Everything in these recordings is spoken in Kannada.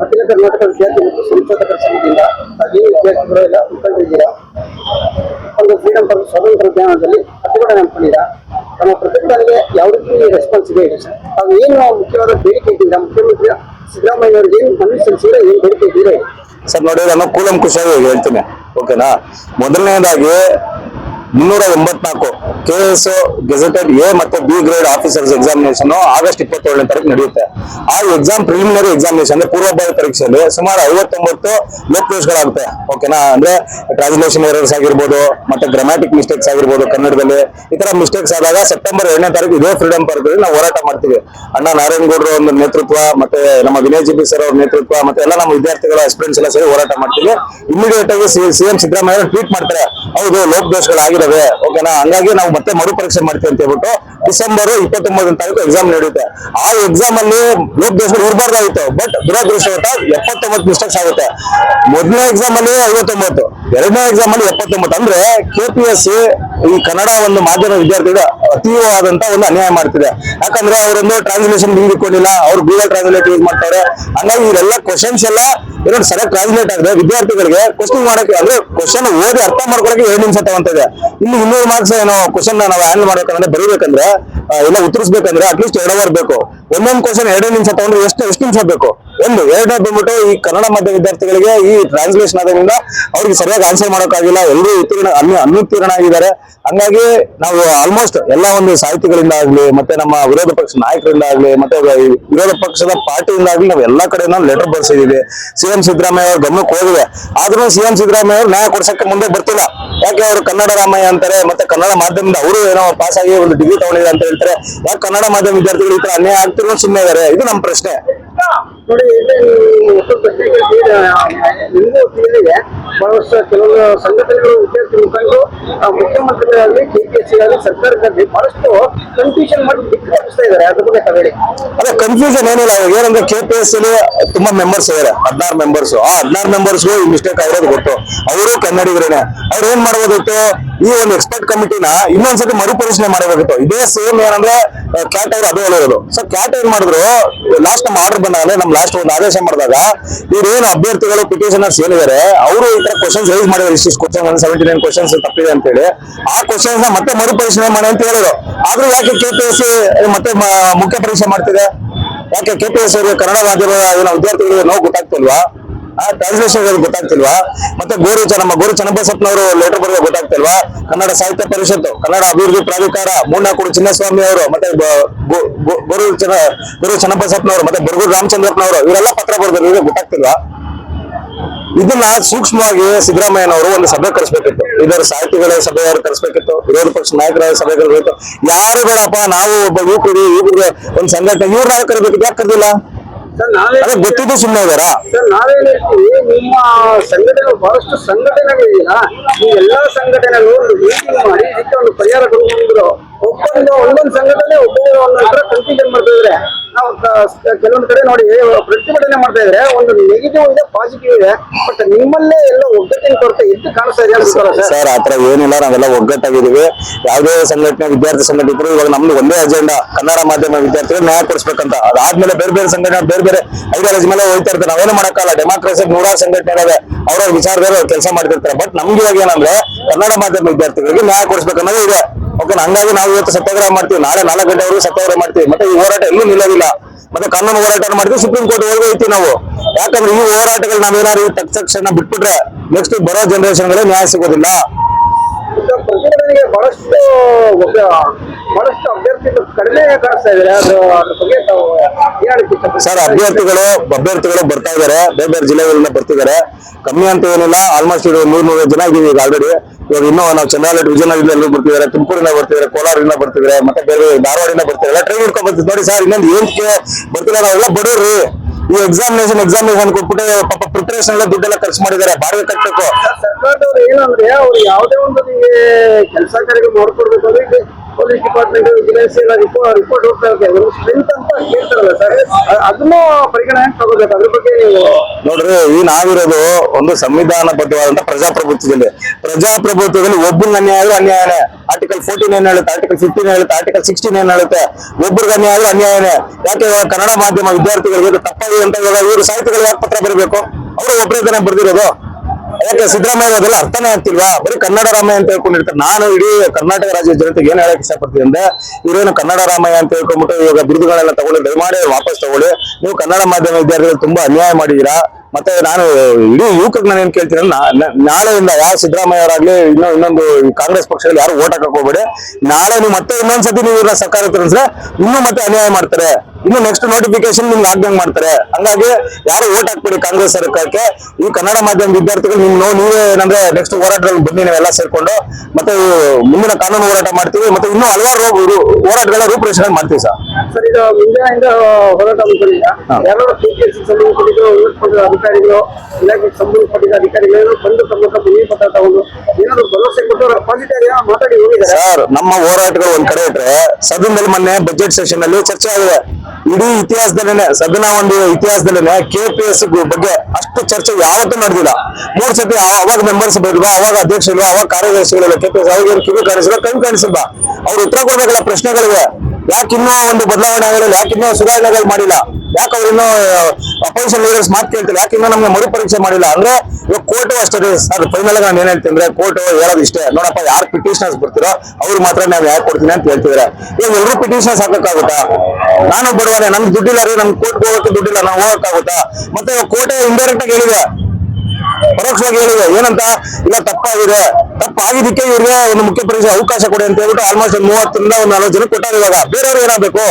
ಅಖಿಲ ಕರ್ನಾಟಕ ವಿದ್ಯಾರ್ಥಿ ಮತ್ತು ಸಂಶೋಧಕರ ಸಮಿತಿಯಿಂದ ತಾವೇನು ವಿದ್ಯಾರ್ಥಿಗಳು ಎಲ್ಲ ಮುಖಂಡರಿದ್ದೀರಾ ಒಂದು ಫ್ರೀಡಮ್ ಫಾರ್ ಸ್ವಾತಂತ್ರ್ಯ ಉದ್ಯಾನದಲ್ಲಿ ಪ್ರತಿಭಟನೆ ಹಮ್ಮಿಕೊಂಡಿರಾ ತಮ್ಮ ಪ್ರತಿಭಟನೆಗೆ ಯಾವ ರೀತಿ ರೆಸ್ಪಾನ್ಸ್ ಇದೆ ಸರ್? ತಾವು ಏನು ಮುಖ್ಯವಾದ ಬೇಡಿಕೆ ಇದ್ದೀರಾ ಮುಖ್ಯಮಂತ್ರಿ ಸಿದ್ದರಾಮಯ್ಯ ಅವರಿಗೆ ಏನು ಮನವಿ ಸಲ್ಲಿಸಿದ್ರೆ ಏನು ಬೇಡಿಕೆ ಇದ್ದೀರಾ ಸರ್, ನೋಡಿ ನಾನು ಖುಷಿಯಾಗಿ ಹೇಳ್ತೀನಿ. ಓಕೆನಾ? ಮೊದಲನೇದಾಗಿ ಮುನ್ನೂರ ಎಂಬತ್ನಾಲ್ಕು ಕೆ ಎಸ್ ಗೆಜೆಟೆಡ್ ಎ ಮತ್ತೆ B grade officers examination August ಇಪ್ಪತ್ತೇಳನೇ ತಾರೀಕು ನಡೆಯುತ್ತೆ. ಆ ಎಕ್ಸಾಮ್ ಪ್ರಿಲಿಮಿನರಿ ಎಕ್ಸಾಮಿನೇಷನ್ ಅಂದ್ರೆ ಪೂರ್ವಭಾವಿ ಪರೀಕ್ಷೆಯಲ್ಲಿ ಸುಮಾರು ಐವತ್ತೊಂಬತ್ತು ಲೋಪದೋಷಗಳಾಗುತ್ತೆ ಓಕೆನಾ ಅಂದ್ರೆ ಟ್ರಾನ್ಸ್ಲೇಷನ್ ಎರರ್ಸ್ ಆಗಿರ್ಬೋದು, ಮತ್ತೆ ಗ್ರಾಮ್ಯಾಟಿಕ್ ಮಿಸ್ಟೇಕ್ಸ್ ಆಗಿರ್ಬೋದು ಕನ್ನಡದಲ್ಲಿ. ಈ ತರ ಮಿಸ್ಟೇಕ್ಸ್ ಆದಾಗ ಸೆಪ್ಟೆಂಬರ್ ಎರಡನೇ ತಾರೀಕು ಇದೇ ಫ್ರೀಡಮ್ ಪಾರ್ಕ್ ನಾವು ಹೋರಾಟ ಮಾಡ್ತೀವಿ. ಅಣ್ಣ ನಾರಾಯಣಗೌಡರ ಒಂದು ನೇತೃತ್ವ, ಮತ್ತೆ ನಮ್ಮ ವಿನಯ್ ಜಿ ಬಿ ಸರ್ ಅವ್ರ ನೇತೃತ್ವ, ಮತ್ತೆ ಎಲ್ಲ ನಮ್ಮ ವಿದ್ಯಾರ್ಥಿಗಳ ಎಕ್ಸ್ಪೀರಿಯನ್ಸ್ ಎಲ್ಲ ಸೇರಿ ಹೋರಾಟ ಮಾಡ್ತೀವಿ. ಇಮಿಡಿಯೇಟ್ ಆಗಿ ಸಿಎಂ ಸಿದ್ದರಾಮಯ್ಯ ಟ್ವೀಟ್ ಮಾಡ್ತಾರೆ. ಹೌದು ಲೋಪದೋಷಗಳಾಗಿದ್ದಾವೆ ಓಕೆನಾ ಹಂಗಾಗಿ ನಾವು ಮತ್ತೆ ಮರುಪರೀಕ್ಷೆ ಮಾಡ್ತೀವಿ ಅಂತ ಹೇಳ್ಬಿಟ್ಟು ಡಿಸೆಂಬರ್ ಇಪ್ಪತ್ತೊಂಬತ್ತನೇ ತಾರೀಕು ಎಕ್ಸಾಮ್ ನಡೆಯುತ್ತೆ. ಆ ಎಕ್ಸಾಮ್ ಅಲ್ಲಿ ಲೋಪದೋಷಗಳು ಇರಬಾರ್ದಾಗಿತ್ತು ಬಟ್ ದುರದೃಷ್ಟವತ್ತ ಎಪ್ಪತ್ತೊಂಬತ್ತು ಮಿಸ್ಟೇಕ್ಸ್ ಆಗುತ್ತೆ. ಮೊದಲನೇ ಎಕ್ಸಾಮ್ ಅಲ್ಲಿ ಐವತ್ತೊಂಬತ್ತು, ಎರಡನೇ ಎಕ್ಸಾಮ್ ಅಲ್ಲಿ ಎಪ್ಪತ್ತೊಂಬತ್ತು. ಅಂದ್ರೆ ಕೆ ಪಿ ಎಸ್ ಸಿ ಈ ಕನ್ನಡ ಒಂದು ಮಾಧ್ಯಮ ವಿದ್ಯಾರ್ಥಿಗಳು ಅತೀವವಾದಂತ ಒಂದು ಅನ್ಯಾಯ ಮಾಡ್ತಿದೆ. ಯಾಕಂದ್ರೆ ಅವರೊಂದು ಟ್ರಾನ್ಸ್ಲೇಷನ್ ಇಟ್ಕೊಂಡಿಲ್ಲ, ಅವ್ರು ಗೂಗಲ್ ಟ್ರಾನ್ಸ್ಲೇಟ್ ಯೂಸ್ ಮಾಡ್ತಾರೆ ಹಂಗಾಗಿ ಇವರೆಲ್ಲ ಕ್ವಶನ್ಸ್ ಎಲ್ಲ ಏನೋ ಸರಿಯಾಗಿ ಟ್ರಾನ್ಸ್ಲೇಟ್ ಆಗಿದೆ ವಿದ್ಯಾರ್ಥಿಗಳಿಗೆ ಕ್ವಶನ್ ಮಾಡಕ್ಕೆ ಅಂದ್ರೆ ಕ್ವಶನ್ ಓದಿ ಅರ್ಥ ಮಾಡ್ಕೊಳಕ್ಕೆ ಎರಡು ನಿಮಿಷ ತಗೊಂತಿದೆ. ಇನ್ನು ಇನ್ನೂರು ಮಾರ್ಕ್ಸ್ ಏನೋ ಕ್ವಶನ್ ನಾವು ಹ್ಯಾಂಡಲ್ ಮಾಡ್ಬೇಕಂದ್ರೆ, ಬರೀಬೇಕಂದ್ರೆ ಎಲ್ಲ ಉತ್ತರಿಸ್ಬೇಕಂದ್ರೆ ಅಟ್ಲೀಸ್ಟ್ ಎರಡು ಅವರ್ ಬೇಕು. ಒಂದೊಂದು ಕ್ವಶನ್ ಎರಡು ನಿಮಿಷ ತಗೊಂಡ್ರೆ ಎಷ್ಟು ಎಷ್ಟು ನಿಮಿಷ ಬೇಕು? ಒಂದು, ಎರಡನೇ ಬಂದ್ಬಿಟ್ಟು ಈ ಕನ್ನಡ ಮಾಧ್ಯಮ ವಿದ್ಯಾರ್ಥಿಗಳಿಗೆ ಈ ಟ್ರಾನ್ಸ್ಲೇಷನ್ ಆದ್ರಿಂದ ಅವ್ರಿಗೆ ಸರಿಯಾಗಿ ಆನ್ಸರ್ ಮಾಡೋಕ್ಕಾಗಿಲ್ಲ. ಎಲ್ಲರೂ ಉತ್ತೀರ್ಣ ಅನ್ಯ ಅನುತ್ತೀರ್ಣ ಆಗಿದ್ದಾರೆ. ಹಂಗಾಗಿ ನಾವು ಆಲ್ಮೋಸ್ಟ್ ಎಲ್ಲ ಒಂದು ಸಾಹಿತಿಗಳಿಂದ ಆಗ್ಲಿ, ಮತ್ತೆ ನಮ್ಮ ವಿರೋಧ ಪಕ್ಷ ನಾಯಕರಿಂದ ಆಗ್ಲಿ, ಮತ್ತೆ ವಿರೋಧ ಪಕ್ಷದ ಪಾರ್ಟಿಯಿಂದ ಆಗ್ಲಿ ನಾವು ಎಲ್ಲಾ ಕಡೆ ನಾವು ಲೆಟರ್ ಬರ್ಸಿದೀವಿ. ಸಿಎಂ ಸಿದ್ದರಾಮಯ್ಯ ಅವ್ರ ಗಮನಕ್ಕೆ ಹೋಗಿದೆ. ಆದ್ರೂ ಸಿಎಂ ಸಿದ್ದರಾಮಯ್ಯ ಅವ್ರು ನ್ಯಾಯ ಕೊಡ್ಸಕ್ಕೆ ಮುಂದೆ ಬರ್ತಿಲ್ಲ. ಯಾಕೆ ಅವರು ಕನ್ನಡ ರಾಮಯ್ಯ ಅಂತಾರೆ, ಮತ್ತೆ ಕನ್ನಡ ಮಾಧ್ಯಮದಿಂದ ಅವರು ಏನೋ ಪಾಸ್ ಆಗಿ ಒಂದು ಡಿಗ್ರಿ ತಗೊಂಡಿದೆ ಅಂತ ಹೇಳ್ತಾರೆ. ಯಾಕೆ ಕನ್ನಡ ಮಾಧ್ಯಮ ವಿದ್ಯಾರ್ಥಿಗಳು ಈ ತರ ಅನ್ಯಾಯ ಆಗ್ತಿರೋ ಸುಮ್ಮನೆ ಇದಾರೆ? ಇದು ನಮ್ಮ ಪ್ರಶ್ನೆ. ನೋಡಿ ಇಲ್ಲಿ ನಿಮಗೂ ತಿಳಿದಿದೆ ಬಹಳಷ್ಟು ಕೆಲವೊಂದು ಸಂಘಟನೆಗಳು ವಿದ್ಯಾರ್ಥಿ ಮುಖಂಡರು ಆ, ಮುಖ್ಯಮಂತ್ರಿಗಳಾಗಲಿ ಕೆ ಪಿ ಎಸ್ ಸಿ ಆಗಲಿ ಸರ್ಕಾರದಲ್ಲಿ ಬಹಳಷ್ಟು ಕನ್ಫ್ಯೂಷನ್ ಮಾಡಿ ದಿಕ್ಕಾಗಿಸ್ತಾ ಇದ್ದಾರೆ. ಅದ್ರ ಬಗ್ಗೆ ಹೇಳಿ. ಅದೇ ಕನ್ಫ್ಯೂಷನ್ ಏನಿಲ್ಲ. ಇವಾಗ ಏನಂದ್ರೆ ಕೆ ಪಿ ಎಸ್ ತುಂಬಾ ಮೆಂಬರ್ಸ್ ಇದಾರೆ. ಹದಿನಾರು ಮೆಂಬರ್ಸ್ ಆ ಹದಿನಾರು ಮೆಂಬರ್ಸ್ ಈ ಮಿಸ್ಟೇಕ್ ಆಗಿರೋದು ಗೊತ್ತು. ಅವರು ಕನ್ನಡಿಗರೇನೆ. ಅವ್ರು ಏನ್ ಮಾಡ್ಬೋದಿತ್ತು ಈ ಒಂದು ಎಕ್ಸ್ಪರ್ಟ್ ಕಮಿಟಿನ ಇನ್ನೊಂದ್ಸತಿ ಮರುಪರಿಶೀಲನೆ ಮಾಡಬೇಕಿತ್ತು. ಇದೇ ಸೇಮ್ ಏನಂದ್ರೆ ಕ್ಯಾಟ್ ಅವ್ರು ಅದು ಹೇಳಿರೋದು. ಸೊ ಕ್ಯಾಟ್ ಏನ್ ಮಾಡಿದ್ರು ಲಾಸ್ಟ್ ನಮ್ಮ ಆರ್ಡರ್ ಬಂದಾಗ ಲಾಸ್ಟ್ ಒಂದು ಆದೇಶ ಮಾಡಿದಾಗ ಏನು ಅಭ್ಯರ್ಥಿಗಳು ಪಿಟಿಷನರ್ಸ್ ಏನಿದ್ದಾರೆ ಅವರು ಈ ತರ ಕ್ವಶನ್ಸ್ ರೈಸ್ ಮಾಡಿದ್ರು. ಇಷ್ಟು question one seventy nine questions ತಪ್ಪಿದೆ ಅಂತ ಹೇಳಿ. ಆ ಕ್ವಶನ್ಸ್ನ ಮತ್ತೆ ಮರುಪರಿಶೀಲನೆ ಮಾಡಿ ಅಂತ ಹೇಳಿದ್ರು. ಆದ್ರೂ ಯಾಕೆ ಕೆ ಪಿ ಎಸ್ ಸಿ ಮತ್ತೆ ಮುಖ್ಯ ಪರೀಕ್ಷೆ ಮಾಡ್ತಿದೆ? ಯಾಕೆ ಕೆ ಪಿ ಎಸ್ ಅವರಿಗೆ ಕನ್ನಡ ಮಾಧ್ಯಮ ಏನೋ ವಿದ್ಯಾರ್ಥಿಗಳಿಗೆ ನೋವು ಗೊತ್ತಾಗ್ತಿಲ್ವಾ? ಆ ಟ್ರಾನ್ಸ್ಲೇಷನ್ ಗೊತ್ತಾಗ್ತಿಲ್ವಾ? ಮತ್ತೆ ಗೋರು ನಮ್ಮ ಗೋರು ಚನ್ನಬಸಪ್ಪನವರು ಲೆಟರ್ ಬರೆದ ಗೊತ್ತಾಗ್ತಿಲ್ವಾ? ಕನ್ನಡ ಸಾಹಿತ್ಯ ಪರಿಷತ್ತು, ಕನ್ನಡ ಅಭಿವೃದ್ಧಿ ಪ್ರಾಧಿಕಾರ ಮೂರ್ನಾಕೂಡು ಚಿನ್ನಸ್ವಾಮಿ ಅವರು, ಮತ್ತೆ ಗೋರು ಚನ ಗೋರು ಚನ್ನಬಸಪ್ಪನವರು, ಮತ್ತೆ ಬರಗೂರು ರಾಮಚಂದ್ರಪ್ಪನವರು, ಇವರೆಲ್ಲ ಪತ್ರ ಬರೆದ್ರು ಇವ್ರಿಗೆ ಗೊತ್ತಾಗ್ತಿಲ್ವಾ? ಇದನ್ನ ಸೂಕ್ಷ್ಮವಾಗಿ ಸಿದ್ದರಾಮಯ್ಯನವರು ಒಂದು ಸಭೆ ಕರೆಸ್ಬೇಕಿತ್ತು. ಇದರ ಸಾಹಿತಿಗಳ ಸಭೆಯವರು ಕರೆಸ್ಬೇಕಿತ್ತು, ವಿರೋಧ ಪಕ್ಷ ನಾಯಕರ ಸಭೆ ಕರೆಸ್ಬೇಕಿತ್ತು. ಯಾರು ಬೇಡಪ್ಪ, ನಾವು ಒಬ್ಬ ಯುವಕರು ಯುವಕರಿಗೆ ಒಂದು ಸಂಘಟನೆ, ಇವ್ರು ನಾವು ಕರಿಬೇಕಿತ್ತು ಯಾಕೆ ಕರೆದಿಲ್ಲ? ಅದೇ ಗೊತ್ತಿದ್ದು ಸುಮ್ಮನೆ ಇದಾರಾ ಸರ್ ನಾವೇನ್ ಹೇಳ್ತೀವಿ ನಿಮ್ಮ ಸಂಘಟನೆ ಬಹಳಷ್ಟು ಸಂಘಟನೆಗಳಿದೆಯಲ್ಲ ಈ ಎಲ್ಲಾ ಸಂಘಟನೆಗಳು ಮೀಟಿಂಗ್ ಮಾಡಿ ಇದಕ್ಕೆ ಒಂದು ಪರಿಹಾರ ಕೊಡ್ಕೊಂಡಿದ್ರು ಒಬ್ಬೊಂದು ಒಂದೊಂದು ಸಂಘಟನೆ ಒಬ್ಬೊಬ್ಬರು ಒಂದೊಂದು ಕನ್ಫ್ಯೂಷನ್ ಮಾಡ್ತಾ ಇದ್ರೆ. ನಾವು ಕೆಲವೊಂದು ಕಡೆ ನೋಡಿ ಪ್ರತಿಭಟನೆ ಮಾಡ್ತಾ ಇದ್ರೆ ಒಂದು ನೆಗೆಟಿವ್ ಇದೆ ಪಾಸಿಟಿವ್ ಇದೆ. ಬಟ್ ನಿಮ್ಮಲ್ಲೇ ಎಲ್ಲ ಒಗ್ಗಟ್ಟಿನ ಕೊರತೆ ಎದ್ದು ಕಾಣಿಸ್ತಾ ಇದೆ ಸರ್ ಆತರ ಏನಿಲ್ಲ ನಾವೆಲ್ಲ ಒಗ್ಗಟ್ಟಾಗಿದ್ದೀವಿ. ಯಾವುದೇ ಸಂಘಟನೆ ವಿದ್ಯಾರ್ಥಿ ಸಂಘಟನೆ ಇದ್ರು ಇವಾಗ ನಮ್ದು ಒಂದೇ ಅಜೆಂಡಾ ಕನ್ನಡ ಮಾಧ್ಯಮ ವಿದ್ಯಾರ್ಥಿಗಳು ನ್ಯಾಯ ಕೊಡಿಸ್ಬೇಕಂತ. ಅದಾದ್ಮೇಲೆ ಬೇರೆ ಬೇರೆ ಸಂಘಟನೆ ಬೇರೆ ಬೇರೆ ಐಡಿಯಾಲಜಿ ಮೇಲೆ ಹೋಗ್ತಾ ಇರ್ತಾರೆ ನಾವೇನು ಮಾಡೋಕ್ಕಲ್ಲ ಡೆಮಾಕ್ರಸಿ ನೂರಾರು ಸಂಘಟನೆ ಇದೆ ಅವ್ರವ್ರ ವಿಚಾರದಲ್ಲಿ ಅವ್ರು ಕೆಲಸ ಮಾಡ್ತಿರ್ತಾರೆ. ಬಟ್ ನಮ್ಗೆ ಇವಾಗ ಏನಂದ್ರೆ ಕನ್ನಡ ಮಾಧ್ಯಮ ವಿದ್ಯಾರ್ಥಿಗಳಿಗೆ ನ್ಯಾಯ ಕೊಡಿಸ್ಬೇಕನ್ನೋದು ಇದೆ. ಓಕೆ, ಹಂಗಾಗಿ ನಾವು ಇವತ್ತು ಸತ್ಯಾಗ್ರಹ ಮಾಡ್ತೀವಿ. ನಾಳೆ ನಾಲ್ಕು ಗಂಟೆವರೆಗೂ ಸತ್ಯಾಗ್ರಹ ಮಾಡ್ತೀವಿ. ಮತ್ತೆ ಈ ಹೋರಾಟ ಎಲ್ಲೂ ನಿಲ್ಲೋದಿಲ್ಲ. ಮತ್ತೆ ಕಾನೂನು ಹೋರಾಟ ಮಾಡ್ತೀವಿ. ಸುಪ್ರೀಂ ಕೋರ್ಟ್ ವರೆಗೂ ಹೋಗ್ತೀವಿ ನಾವು. ಯಾಕಂದ್ರೆ ಈ ಹೋರಾಟಗಳು ನಾವೇನಾದ್ರು ತಕ್ಷಣ ಬಿಟ್ಬಿಟ್ರೆ ನೆಕ್ಸ್ಟ್ ಬರೋ ಜನರೇಷನ್ಗಳೇ ನ್ಯಾಯ ಸಿಗೋದಿಲ್ಲ. ಬಹಳಷ್ಟು ಬಹಳಷ್ಟು ಅಭ್ಯರ್ಥಿಗಳು ಕಡಿಮೆ ಕಾಣಿಸ್ತಾ ಇದ್ದಾರೆ. ಅದು ಬಗ್ಗೆ ಏನ್ ಸರ್, ಅಭ್ಯರ್ಥಿಗಳು ಅಭ್ಯರ್ಥಿಗಳು ಬರ್ತಾ ಇದಾರೆ ಬೇರೆ ಬೇರೆ ಜಿಲ್ಲೆಗಳಿಂದ ಬರ್ತಿದ್ದಾರೆ. ಕಮ್ಮಿ ಅಂತ ಏನಿಲ್ಲ. ಆಲ್ಮೋಸ್ಟ್ ಇದು ನೂರ್ ನೂರ ಜನ ಇದೀವಿ ಈಗ ಆಲ್ರೆಡಿ ಇವಾಗ ಇನ್ನೂ ನಾವು ಚೆನ್ನಾಗಿ ವಿಜಯನಗರದಿಂದ ಎಲ್ಲರೂ ಬರ್ತಿದ್ದಾರೆ, ತುಮಕೂರಿಂದ ಬರ್ತಿದ್ದಾರೆ ಕೋಲಾರಿಂದ ಬರ್ತಿದ್ದಾರೆ, ಮತ್ತೆ ಬೇರೆ ಧಾರವಾಡದಿಂದ ಬರ್ತಿದ್ದಾರೆ. ಟ್ರೈನ್ ಹಿಡ್ಕೊಂಡ್ ಬರ್ತೀವಿ ನೋಡಿ ಸರ್, ಇನ್ನೊಂದು ಏನಕ್ಕೆ ಬರ್ತಿಲ್ಲ ನಾವೆಲ್ಲ ಬಡವ್ರಿ. ಎಕ್ಸಾಮಿನೇಷನ್ ಎಕ್ಸಾಮಿನೇಷನ್ ಕೊಟ್ಬಿಟ್ಟು ಪಾಪ ಪ್ರಿಪರೇಷನ್ ಎಲ್ಲ ದುಡ್ಡೆಲ್ಲ ಖರ್ಚು ಮಾಡಿದ್ದಾರೆ. ಬಾಡಿಗೆ ಕಟ್ಟಬೇಕು ಸರ್ಕಾರದವ್ರು ಏನಂದ್ರೆ ಅವ್ರು ಯಾವುದೇ ಒಂದು ನಿಮಗೆ ಕೆಲಸ ಕಾರ್ಯಗಳು ನೋಡ್ಕೊಡ್ಬೇಕು ಅಂದ್ರೆ ಪೊಲೀಸ್ ಡಿಪಾರ್ಟ್ಮೆಂಟ್ ವಿಜಿಲೆನ್ಸ್ ಎಲ್ಲ ರಿಪೋರ್ಟ್ ಹೋಗ್ತಾ ಇರುತ್ತೆ. ಒಂದು ಸ್ಟ್ರೆಂತ್ ಅಂತ ಕೇಳ್ತಾರಲ್ಲ ಸರ್ ಅದನ್ನು ಪರಿಗಣನೆ ತಗೋಬೇಕು? ಅದ್ರ ಬಗ್ಗೆ ನೀವು ನೋಡ್ರಿ, ಈ ನಾವಿರೋದು ಒಂದು ಸಂವಿಧಾನಬದ್ಧವಾದಂತ ಪ್ರಜಾಪ್ರಭುತ್ವದಲ್ಲಿ. ಪ್ರಜಾಪ್ರಭುತ್ವದಲ್ಲಿ ಒಬ್ಬನ ಅನ್ಯಾಯ ಆದ್ರೆ ಅನ್ಯಾಯನೇ. ಆರ್ಟಿಕಲ್ ಫೋರ್ಟೀನ್ ಏನ್ ಹೇಳುತ್ತೆ? ಆರ್ಟಿಕಲ್ ಫಿಫ್ಟೀನ್ ಹೇಳುತ್ತೆ? ಆರ್ಟಿಕಲ್ ಸಿಕ್ಸ್ಟೀನ್ ಏನ್ ಹೇಳುತ್ತೆ? ಒಬ್ಬರಿಗೆ ಅನ್ಯಾಯ ಆದ್ರೆ ಅನ್ಯಾಯನೇ. ಯಾಕೆ ಕನ್ನಡ ಮಾಧ್ಯಮ ವಿದ್ಯಾರ್ಥಿಗಳಿಗೆ ತಪ್ಪಾಗಿದೆ ಅಂತ ಇವಾಗ ಇವರು ಸಾಹಿತಿಗಳು ಯಾಕೆ ಪತ್ರ ಬರಬೇಕು? ಅವರು ಒಬ್ಬರೇ ತಾನೇ ಬರ್ದಿರೋದು? ಯಾಕೆ ಸಿದ್ದರಾಮಯ್ಯ ಅದೆಲ್ಲ ಅರ್ಥನೇ ಆಗ್ತಿಲ್ವಾ? ಬರೀ ಕನ್ನಡ ರಾಮಯ್ಯ ಅಂತ ಹೇಳ್ಕೊಂಡಿರ್ತಾರೆ. ನಾನು ಇಡೀ ಕರ್ನಾಟಕ ರಾಜ್ಯದ ಜನತೆಗೆ ಏನ್ ಹೇಳಕ್ ಇಷ್ಟಪಡ್ತೀನಿ ಅಂದ್ರೆ, ಇವರೇನು ಕನ್ನಡ ರಾಮಯ್ಯ ಅಂತ ಹೇಳ್ಕೊಂಡ್ಬಿಟ್ಟು ಇವಾಗ ಬಿರುದುಗಳೆಲ್ಲ ತಗೊಳ್ಳಿ, ದಯಮಾಡಿ ವಾಪಸ್ ತಗೊಳ್ಳಿ. ನೀವು ಕನ್ನಡ ಮಾಧ್ಯಮ ವಿದ್ಯಾರ್ಥಿಗಳು ತುಂಬಾ ಅನ್ಯಾಯ ಮಾಡಿದೀರಾ? ಮತ್ತೆ ನಾನು ಇಡೀ ಯುವಕರಿಗೆ ನಾನು ಏನ್ ಕೇಳ್ತೀನಿ ನಾಳೆಯಿಂದ ಯಾವ ಸಿದ್ದರಾಮಯ್ಯ ಅವರಾಗ್ಲಿ ಇನ್ನೂ ಇನ್ನೊಂದು ಕಾಂಗ್ರೆಸ್ ಪಕ್ಷದಲ್ಲಿ ಯಾರು ಓಟ್ ಹಾಕಕ್ ನಾಳೆ ನೀವು ಮತ್ತೆ ಇನ್ನೊಂದ್ಸತಿ ನೀವು ಇವ್ರನ್ನ ಸರ್ಕಾರ ಇನ್ನೂ ಮತ್ತೆ ಅನ್ಯಾಯ ಮಾಡ್ತಾರೆ. ಇನ್ನು ನೆಕ್ಸ್ಟ್ ನೋಟಿಫಿಕೇಶನ್ ನಿಮ್ಗೆ ಆಗ್ದಂಗ್ ಮಾಡ್ತಾರೆ. ಹಂಗಾಗಿ ಯಾರು ಓಟ್ ಹಾಕ್ಬೇಡಿ ಕಾಂಗ್ರೆಸ್ ಸರ್ಕಾರಕ್ಕೆ. ಈ ಕನ್ನಡ ಮಾಧ್ಯಮ ವಿದ್ಯಾರ್ಥಿಗಳು ನಿಮ್ ನೋ ನೀವೇ ಏನಂದ್ರೆ ನೆಕ್ಸ್ಟ್ ಹೋರಾಟದಲ್ಲಿ ಬನ್ನಿ ನಾವೆಲ್ಲ ಸೇರ್ಕೊಂಡು. ಮತ್ತೆ ಮುಂದಿನ ಕಾನೂನು ಹೋರಾಟ ಮಾಡ್ತೀವಿ. ಮತ್ತೆ ಇನ್ನೂ ಹಲವಾರು ಹೋರಾಟಗಳ ರೂಪುರೇಷಣೆ ಮಾಡ್ತೀವಿ ಸರ್. ಅಧಿಕಾರಿಗಳು ಇಲಾಖೆಗೆ ಸಂಬಂಧಪಟ್ಟಿದ್ದ ಅಧಿಕಾರಿಗಳು ಬಂದು ತಮ್ಮ ಹತ್ರ ಮನವಿ ಪತ್ರ ತಗೊಂಡು ಏನಾದ್ರು ಭರವಸೆ ಕೊಟ್ಟು ಪಾಸಿಟಿವ್ ಮಾತಾಡಿ ಹೋಗಿದ್ದಾರೆ. ಸರ್ ನಮ್ಮ ಹೋರಾಟಗಳು ಒಂದ್ ಕಡೆ ಇಟ್ರೆ ಸದನದಲ್ಲಿ ಮೊನ್ನೆ ಬಜೆಟ್ ಸೆಷನ್ ಅಲ್ಲಿ ಚರ್ಚೆ ಆಗಿದೆ. ಇಡೀ ಇತಿಹಾಸದಲ್ಲೇನೆ ಸದನ ಒಂದು ಇತಿಹಾಸದಲ್ಲೇನೆ ಕೆ ಪಿ ಎಸ್ ಬಗ್ಗೆ ಅಷ್ಟು ಚರ್ಚೆ ಯಾವತ್ತೂ ನಡೆದಿಲ್ಲ. ಮೂರ್ ಸತಿ ಅವಾಗ ಮೆಂಬರ್ಸ್ ಬರಲ್ವಾ ಅವಾಗ ಅಧ್ಯಕ್ಷರು ಅವಾಗ ಕಾರ್ಯದರ್ಶಿಗಳಿಲ್ಲ ಕೆ ಪಿ ಎಸ್ ಅವಾಗ ಕಿವಿ ಕಾಣಿಸಿಲ್ಲ ಕಣ್ ಕಾಣಿಸಿಲ್ಲ ಅವ್ರು ಉತ್ತರ ಕೊಡ್ಬೇಕಲ್ಲ ಪ್ರಶ್ನೆಗಳಿಗೆ ಯಾಕೆ ಇನ್ನೂ ಒಂದು ಬದಲಾವಣೆ ಆಗಲಿಲ್ಲ ಯಾಕೆ ಇನ್ನೂ ಸುಧಾರಣೆಗಳು ಮಾಡಿಲ್ಲ ಯಾಕೆ ಇನ್ನೂ ಅಪೋಸಿಷನ್ ಲೀಡರ್ಸ್ ಮಾತು ಕೇಳ್ತಿಲ್ಲ ಯಾಕೆ ಇನ್ನೂ ನಮ್ಗೆ ಮರುಪರೀಕ್ಷೆ ಮಾಡಿಲ್ಲ. ಅಂದ್ರೆ ಇವಾಗ ಕೋರ್ಟ್ ಅಷ್ಟೇ ಸರ್ ಫೈನಲ್ ನಾನು ಏನ್ ಹೇಳ್ತೀನಿ ಅಂದ್ರೆ ಕೋರ್ಟ್ ಹೇಳೋದು ಇಷ್ಟೇ. ನೋಡಪ್ಪ, ಯಾರು ಪಿಟಿಷನರ್ಸ್ ಬರ್ತೀರೋ ಅವ್ರು ಮಾತ್ರ ನಾವು ಯಾಕೆ ಕೊಡ್ತೀನಿ ಅಂತ ಹೇಳ್ತಿದ್ರೆ. ಈಗ ಎಲ್ಲರೂ ಪಿಟಿಷನರ್ಸ್ ಹಾಕಕ್ಕಾಗುತ್ತಾ? ನಾನು ಬಡವನೆ ನಮ್ಗೆ ದುಡ್ಡಿಲ್ಲ ರೀ, ನಮ್ಗೆ ಕೋರ್ಟ್ ಹೋಗಕ್ಕೆ ದುಡ್ಡಿಲ್ಲ, ನಾವು ಹೋಗಕ್ಕಾಗುತ್ತಾ? ಮತ್ತೆ ಕೋರ್ಟ್ ಇಂಡೈರೆಕ್ಟ್ ಆಗಿ ಹೇಳಿದೆ ಪರೋಕ್ಷವಾಗಿ ಹೇಳಿದೆ ಏನಂತ? ಇಲ್ಲ ತಪ್ಪಾಗಿದೆ. ತಪ್ಪಾಗಿದ್ದಕ್ಕೆ ಇವ್ರಿಗೆ ಒಂದು ಮುಖ್ಯ ಪರೀಕ್ಷೆ ಅವಕಾಶ ಕೊಡಿ ಅಂತ ಹೇಳ್ಬಿಟ್ಟು ಆಲ್ಮೋಸ್ಟ್ ಒಂದು ಮೂವತ್ತರಿಂದ ಒಂದು ನಾಲ್ಕು ಜನ ಕೊಟ್ಟಾರೆ ಇವಾಗ. ಬೇರೆಯವ್ರು ಏನಾಗಬೇಕು?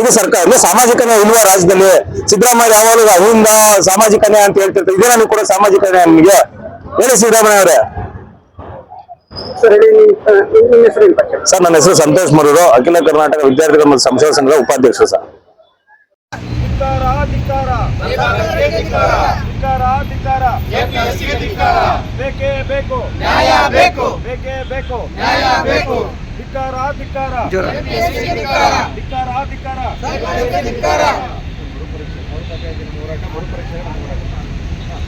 ಇದು ಸರ್ಕಾರ ಅಂದ್ರೆ ಸಾಮಾಜಿಕ ನ್ಯಾಯ ಇಲ್ವಾ ರಾಜ್ಯದಲ್ಲಿ. ಸಿದ್ದರಾಮಯ್ಯ ಯಾವಾಗಲೂ ಅಹಿಂದ ಸಾಮಾಜಿಕ ನ್ಯಾಯ ಅಂತ ಹೇಳ್ತಿರ್ತಾರೆ. ಇದೇ ನಾನು ಕೂಡ ಸಾಮಾಜಿಕ ನ್ಯಾಯ ನಿಮಗೆ ಹೇಳಿ ಸಿದ್ದರಾಮಯ್ಯ ಅವರೇ. ಸರ್ ನನ್ನ ಹೆಸರು ಸಂತೋಷ್ ಮರೂರು ಅಖಿಲ ಕರ್ನಾಟಕ ವಿದ್ಯಾರ್ಥಿಗಳ ಮತ್ತು ಸಂಸದ ಸಂಘದ ಉಪಾಧ್ಯಕ್ಷರು ಸರ್. ಧಿಕ್ಕಾರ ಧಿಕ್ಕಾರ. ಧಿಕ್ಕಾರ ಧಿಕ್ಕಾರ. ಬೇಕೇ ಬೇಕು. ನ್ಯಾಯ ಬೇಕು. ಬೇಕೇ ಬೇಕು. ನ್ಯಾಯ ಬೇಕು. ಧಿಕ್ಕಾರ ಧಿಕ್ಕಾರ. ಧಿಕ್ಕಾರ. ಧಿಕ್ಕಾರ ಧಿಕ್ಕಾರ. ಸರ್ಕಾರಕ್ಕೆ ಧಿಕ್ಕಾರ.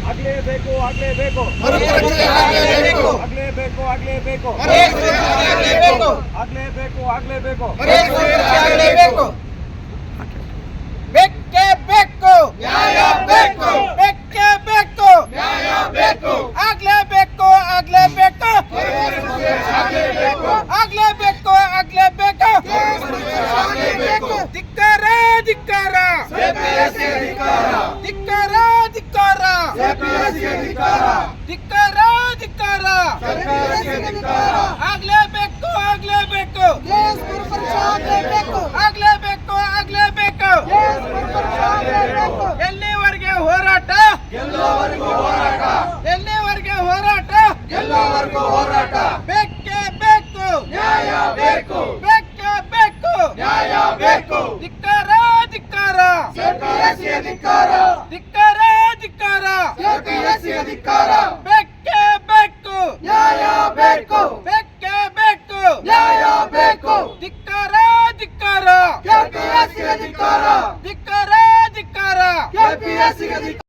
ಆಗ್ಲೇಬೇಕು ಆಗ್ಲೇಬೇಕು ಮರುಪರೀಕ್ಷೆ ಆಗಲೇಬೇಕು ಆಗ್ಲೇಬೇಕು ಆಗ್ಲೇಬೇಕು ಮರುಪರೀಕ್ಷೆ ಆಗಲೇಬೇಕು ಆಗ್ಲೇಬೇಕು ಆಗ್ಲೇಬೇಕು ಮರುಪರೀಕ್ಷೆ ಆಗಲೇಬೇಕು ಬೇಕೇ ಬೇಕು ನ್ಯಾಯ ಬೇಕು ಬೇಕೇ ಬೇಕು ನ್ಯಾಯ ಬೇಕು ಆಗ್ಲೇಬೇಕು ಆಗ್ಲೇಬೇಕು ಆಗ್ಲೇಬೇಕು ಆಗ್ಲೇಬೇಕು ಧಿಕ್ಕಾರ ಧಿಕ್ಕಾರ ಧಿಕ್ಕಾರ ಧಿಕ್ಕಾರ ಧಿಕ್ಕಾರ ಆಗ್ಲೇಬೇಕು ಆಗ್ಲೇಬೇಕು. ಆಗ್ಲೇಬೇಕು. ಆಗ್ಲೇಬೇಕು ಎಲ್ಲಿವರೆಗೆ ಹೋರಾಟ? ಎಲ್ಲಿವರೆಗೆ ಹೋರಾಟ. ಹೋರಾಟ. ಬೇಕೇ ಬೇಕು. ನ್ಯಾಯ ಬೇಕು. ಬೇಕೇ ಬೇಕು. ನ್ಯಾಯ ಬೇಕು. ಕೆಪಿಎಸ್ಸಿ ಅಧಿಕಾರ. ಧಿಕ್ಕಾರ ಧಿಕ್ಕಾರ. ಎಪಿಎಸ್ಸಿ ಅಧಿಕಾರ. ಬೆಕ್ಕೆ ಬೇಕು ನ್ಯಾಯ ಬೇಕು ಬೆಕ್ಕೆ ಬೇಕು ನ್ಯಾಯ ಬೇಕು ಧಿಕ್ಕಾರ ಧಿಕ್ಕಾರ. ಎಪಿಎಸ್ಸಿ ಅಧಿಕಾರ. ಧಿಕ್ಕಾರ ಧಿಕ್ಕಾರ. ಕೆಪಿಎಸ್ಸಿ ಅಧಿಕಾರ.